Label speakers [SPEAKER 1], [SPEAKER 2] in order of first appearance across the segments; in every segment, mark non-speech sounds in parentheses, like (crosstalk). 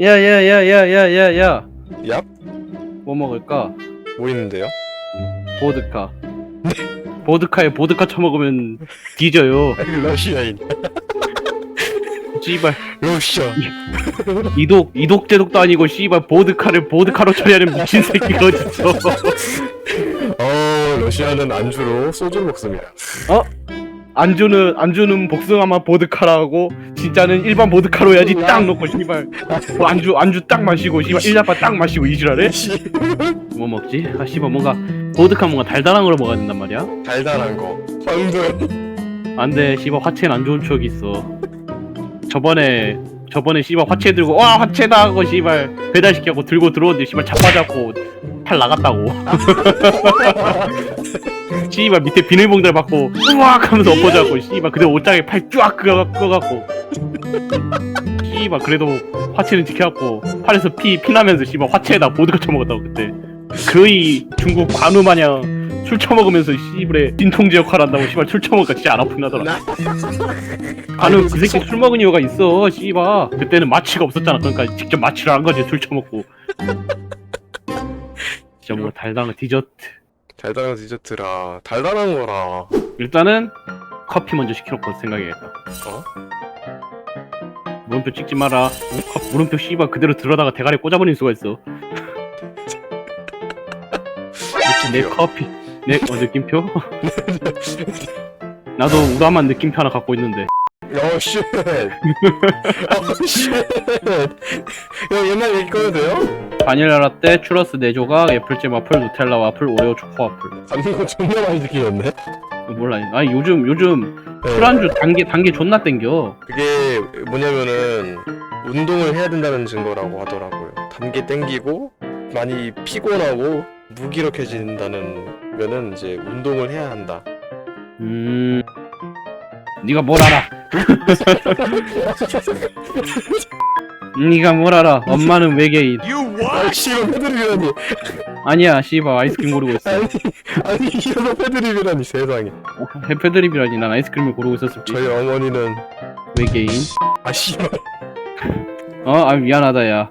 [SPEAKER 1] 야야야야야야야.
[SPEAKER 2] 얍?
[SPEAKER 1] 뭐 먹을까?
[SPEAKER 2] 뭐 있는데요?
[SPEAKER 1] 보드카. 보드카에 보드카 처먹으면 뒤져요. (laughs)
[SPEAKER 2] 러시아인.
[SPEAKER 1] 씨발.
[SPEAKER 2] 러시아.
[SPEAKER 1] 이독 이독 제독도 아니고 씨발 보드카를 보드카로 처리하는 미친 새끼가 어딨어. (laughs)
[SPEAKER 2] 어 러시아는 안주로 소주를 먹습니다
[SPEAKER 1] 안주는 안주는 복숭아맛 보드카라고 진짜는 일반 보드카로 해야지 딱 넣고 씨발. 뭐 안주 안주 딱 마시고 씨발 일자파 딱 마시고 이지랄해? 뭐 먹지? 아 씨발 뭔가 보드카 뭔가 달달한 걸 먹어야 된단 말이야?
[SPEAKER 2] 달달한 거. 황금.
[SPEAKER 1] 안돼. 씨발 화채는 안 좋은 추억이 있어. 저번에 저번에 씨발 화채 들고 와 화채다 하고 씨발 배달시켜고 들고 들어오는데 씨발 자빠졌고 팔 나갔다고. (laughs) 씨발 밑에 비닐봉다를 받고 우악 하면서 엎어져갖고 씨발 그대로 옷장에 팔쫙 끄갖고. 씨발 그래도 화채는 지켜갖고 팔에서 피 피나면서 씨발 화채에다 보드카 쳐먹었다고 그때. 거의 중국 관우 마냥 술 처먹으면서 씨발에 진통제 역할 한다고 씨발 술 처먹으니까 진짜 안 아프나더라. 관우 그 새끼 술 먹은 이유가 있어 씨발 그때는 마취가 없었잖아. 그러니까 직접 마취를 한 거지 술 처먹고. 진짜 뭐 달달한 거 디저트.
[SPEAKER 2] 달달한 디저트라. 달달한 거라.
[SPEAKER 1] 일단은 커피 먼저 시켜놓고 생각해야겠다.
[SPEAKER 2] 어?
[SPEAKER 1] 물음표 찍지 마라. 컵- 물음표 씨발 그대로 들어다가 대가리 꽂아버릴 수가 있어. (laughs) 내 커피 내 어, 느낌표? (laughs) 나도 우라만 느낌표 하나 갖고 있는데
[SPEAKER 2] 어 쉣 어쉣 야 옛날 얘기 꺼도 돼요?
[SPEAKER 1] 바닐라 라 떼, 추러스 4조각, 애플잼 와플, 누텔라 와플, 오레오 초코 와플
[SPEAKER 2] 받는 거 존나 많이 느끼겠네
[SPEAKER 1] 어, 몰라 아니 요즘 요즘
[SPEAKER 2] 네.
[SPEAKER 1] 술안주 단계 단계 존나 땡겨
[SPEAKER 2] 그게 뭐냐면은 운동을 해야 된다는 증거라고 하더라고요. 단계 땡기고 많이 피곤하고 무기력해진다는 거는 이제 운동을 해야 한다.
[SPEAKER 1] 음... 네가 뭘 알아? (laughs) 네가 뭘 알아? 엄마는 외계인.
[SPEAKER 2] 아 씨발 패드립이라니.
[SPEAKER 1] 아니야 씨발 아이스크림 고르고 있어.
[SPEAKER 2] 아니 아니 이래서 패드립이라니 세상에.
[SPEAKER 1] 해패드립이라니. 난 아이스크림을 고르고 있었을지
[SPEAKER 2] 저희 어머니는
[SPEAKER 1] 외계인.
[SPEAKER 2] 아 씨발.
[SPEAKER 1] 어? 아 미안하다 야.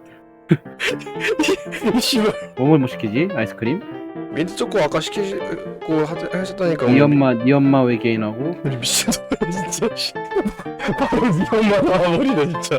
[SPEAKER 1] (laughs)
[SPEAKER 2] 씨발.
[SPEAKER 1] 뭐뭐 시키지? 아이스크림?
[SPEAKER 2] 민트 초코 아까 시키고 하, 하셨다니까.
[SPEAKER 1] 네 엄마 네 엄마 외계인하고?
[SPEAKER 2] 미친놈 진짜. 씨 (laughs) 바로 네 엄마 나와버리네 진짜